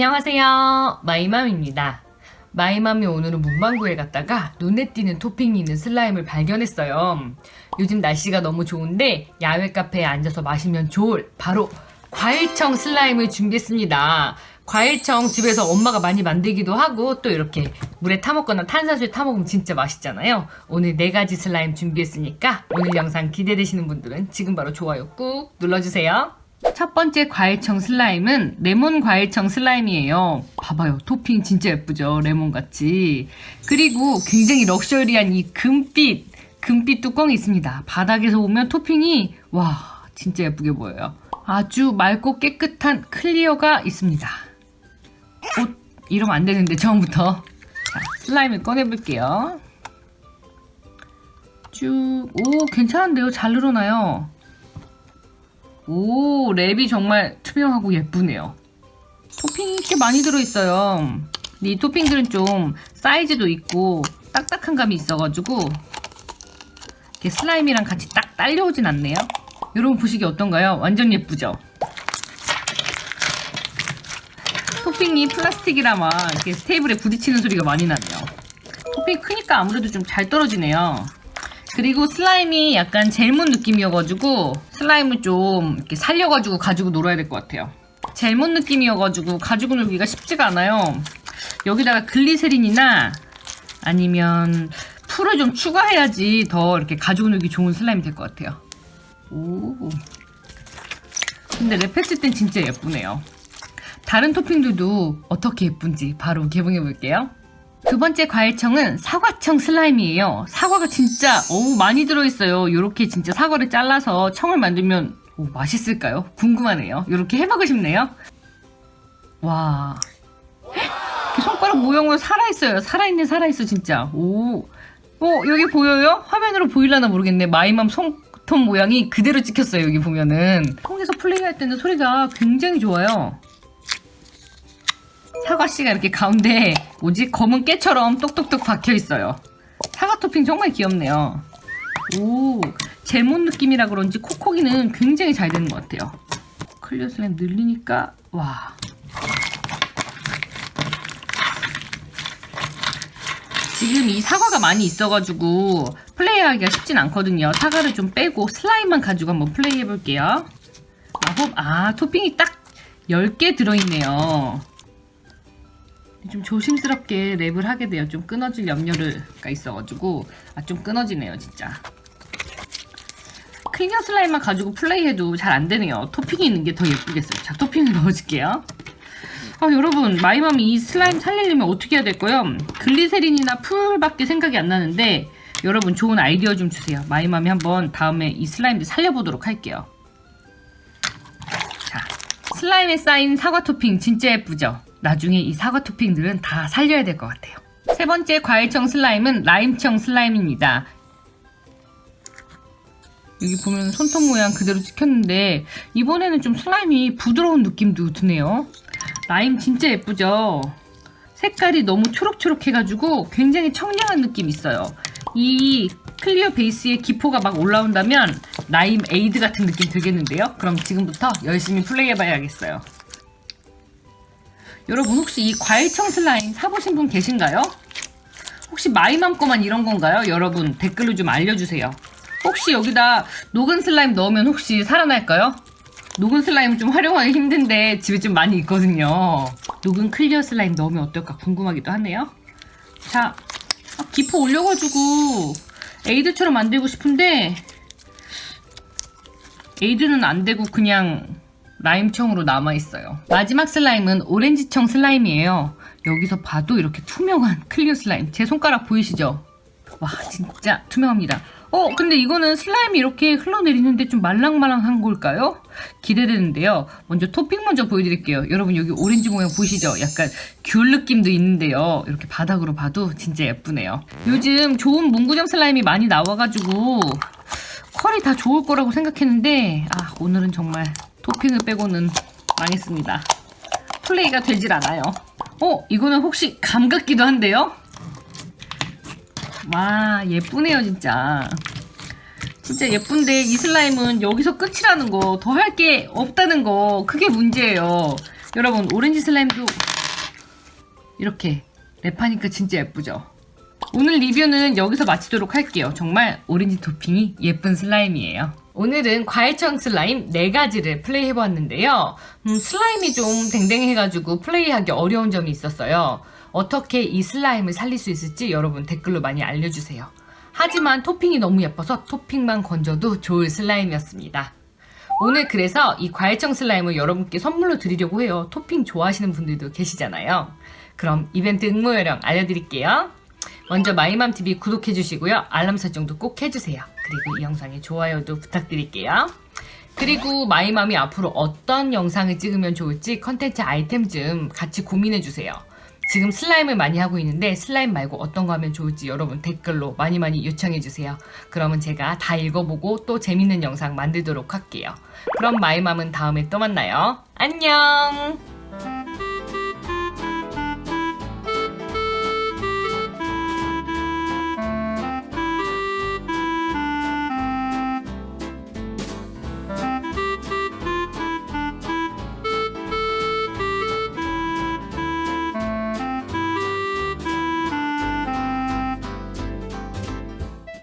안녕하세요. 마이맘입니다. 마이맘이 오늘은 문방구에 갔다가 눈에 띄는 토핑이 있는 슬라임을 발견했어요. 요즘 날씨가 너무 좋은데 야외 카페에 앉아서 마시면 좋을 바로 과일청 슬라임을 준비했습니다. 과일청 집에서 엄마가 많이 만들기도 하고 또 이렇게 물에 타먹거나 탄산수에 타먹으면 진짜 맛있잖아요. 오늘 네 가지 슬라임 준비했으니까 오늘 영상 기대되시는 분들은 지금 바로 좋아요 꾹 눌러주세요. 첫 번째 과일청 슬라임은 레몬 과일청 슬라임이에요. 봐봐요. 토핑 진짜 예쁘죠? 레몬같이. 그리고 굉장히 럭셔리한 이 금빛, 금빛 뚜껑이 있습니다. 바닥에서 보면 토핑이, 와, 진짜 예쁘게 보여요. 아주 맑고 깨끗한 클리어가 있습니다. 어, 이러면 안 되는데, 처음부터. 자, 슬라임을 꺼내볼게요. 쭉, 오, 괜찮은데요? 잘 늘어나요. 오, 랩이 정말 투명하고 예쁘네요. 토핑이 꽤 많이 들어있어요. 이 토핑들은 좀 사이즈도 있고 딱딱한 감이 있어가지고 이렇게 슬라임이랑 같이 딱 딸려오진 않네요. 여러분 보시기 어떤가요? 완전 예쁘죠? 토핑이 플라스틱이라만 이렇게 테이블에 부딪히는 소리가 많이 나네요. 토핑이 크니까 아무래도 좀 잘 떨어지네요. 그리고 슬라임이 약간 젤몬 느낌이어가지고 슬라임을 좀 이렇게 살려가지고 가지고 놀아야 될 것 같아요. 젤몬 느낌이어가지고 가지고 놀기가 쉽지가 않아요. 여기다가 글리세린이나 아니면 풀을 좀 추가해야지 더 이렇게 가지고 놀기 좋은 슬라임이 될 것 같아요. 오. 근데 랩했을 땐 진짜 예쁘네요. 다른 토핑들도 어떻게 예쁜지 바로 개봉해 볼게요. 두 번째 과일청은 사과청 슬라임이에요. 사과가 진짜 어우 많이 들어있어요. 이렇게 진짜 사과를 잘라서 청을 만들면 오, 맛있을까요? 궁금하네요. 이렇게 해보고 싶네요. 와, 헉, 손가락 모형으로 살아있어요. 살아있네 살아있어 진짜. 오, 어 여기 보여요? 화면으로 보일라나 모르겠네. 마이맘 손톱 모양이 그대로 찍혔어요. 여기 보면은 통에서 플레이할 때는 소리가 굉장히 좋아요. 사과씨가 이렇게 가운데 뭐지 검은 깨처럼 똑똑똑 박혀 있어요. 사과 토핑 정말 귀엽네요. 오 제몬 느낌이라 그런지 콕콕이는 굉장히 잘 되는 것 같아요. 클리어 슬램 늘리니까 와. 지금 이 사과가 많이 있어가지고 플레이하기가 쉽진 않거든요. 사과를 좀 빼고 슬라임만 가지고 한번 플레이해 볼게요. 마법 아 토핑이 딱 10개 들어있네요. 좀 조심스럽게 랩을 하게 돼요. 좀 끊어질 염려가 있어가지고 아 좀 끊어지네요 진짜. 클리어 슬라임만 가지고 플레이해도 잘 안 되네요. 토핑이 있는 게 더 예쁘겠어요. 자 토핑을 넣어줄게요. 아 여러분 마이맘이 이 슬라임 살리려면 어떻게 해야 될까요? 글리세린이나 풀밖에 생각이 안 나는데 여러분 좋은 아이디어 좀 주세요. 마이맘이 한번 다음에 이 슬라임들 살려보도록 할게요. 자 슬라임에 쌓인 사과 토핑 진짜 예쁘죠? 나중에 이 사과 토핑들은 다 살려야 될 것 같아요. 세 번째 과일청 슬라임은 라임청 슬라임입니다. 여기 보면 손톱 모양 그대로 찍혔는데 이번에는 좀 슬라임이 부드러운 느낌도 드네요. 라임 진짜 예쁘죠? 색깔이 너무 초록초록해가지고 굉장히 청량한 느낌이 있어요. 이 클리어 베이스에 기포가 막 올라온다면 라임 에이드 같은 느낌 들겠는데요? 그럼 지금부터 열심히 플레이해봐야겠어요. 여러분 혹시 이 과일청 슬라임 사보신 분 계신가요? 혹시 마이맘 거만 이런 건가요? 여러분 댓글로 좀 알려주세요. 혹시 여기다 녹은 슬라임 넣으면 혹시 살아날까요? 녹은 슬라임은 좀 활용하기 힘든데 집에 좀 많이 있거든요. 녹은 클리어 슬라임 넣으면 어떨까 궁금하기도 하네요. 자, 아, 기포 올려가지고 에이드처럼 만들고 싶은데 에이드는 안 되고 그냥 라임청으로 남아있어요. 마지막 슬라임은 오렌지청 슬라임이에요. 여기서 봐도 이렇게 투명한 클리어 슬라임. 제 손가락 보이시죠? 와, 진짜 투명합니다. 어, 근데 이거는 슬라임이 이렇게 흘러내리는데 좀 말랑말랑한 걸까요? 기대되는데요. 먼저 토핑 먼저 보여드릴게요. 여러분 여기 오렌지 모양 보이시죠? 약간 귤 느낌도 있는데요. 이렇게 바닥으로 봐도 진짜 예쁘네요. 요즘 좋은 문구점 슬라임이 많이 나와가지고 퀄이 다 좋을 거라고 생각했는데 아, 오늘은 정말 토핑을 빼고는 망했습니다. 플레이가 되질 않아요. 어, 이거는 혹시 감 같기도 한데요? 와, 예쁘네요, 진짜. 진짜 예쁜데 이 슬라임은 여기서 끝이라는 거, 더 할 게 없다는 거, 그게 문제예요. 여러분 오렌지 슬라임도 이렇게 랩하니까 진짜 예쁘죠? 오늘 리뷰는 여기서 마치도록 할게요. 정말 오렌지 토핑이 예쁜 슬라임이에요. 오늘은 과일청 슬라임 4가지를 플레이해보았는데요. 음, 슬라임이 좀 댕댕해가지고 플레이하기 어려운 점이 있었어요. 어떻게 이 슬라임을 살릴 수 있을지 여러분 댓글로 많이 알려주세요. 하지만 토핑이 너무 예뻐서 토핑만 건져도 좋을 슬라임이었습니다. 오늘 그래서 이 과일청 슬라임을 여러분께 선물로 드리려고 해요. 토핑 좋아하시는 분들도 계시잖아요. 그럼 이벤트 응모 요령 알려드릴게요. 먼저 마이맘TV 구독해 주시고요. 알람 설정도 꼭 해주세요. 그리고 이 영상에 좋아요도 부탁드릴게요. 그리고 마이맘이 앞으로 어떤 영상을 찍으면 좋을지 컨텐츠 아이템 좀 같이 고민해 주세요. 지금 슬라임을 많이 하고 있는데 슬라임 말고 어떤 거 하면 좋을지 여러분 댓글로 많이 많이 요청해 주세요. 그러면 제가 다 읽어보고 또 재밌는 영상 만들도록 할게요. 그럼 마이맘은 다음에 또 만나요. 안녕!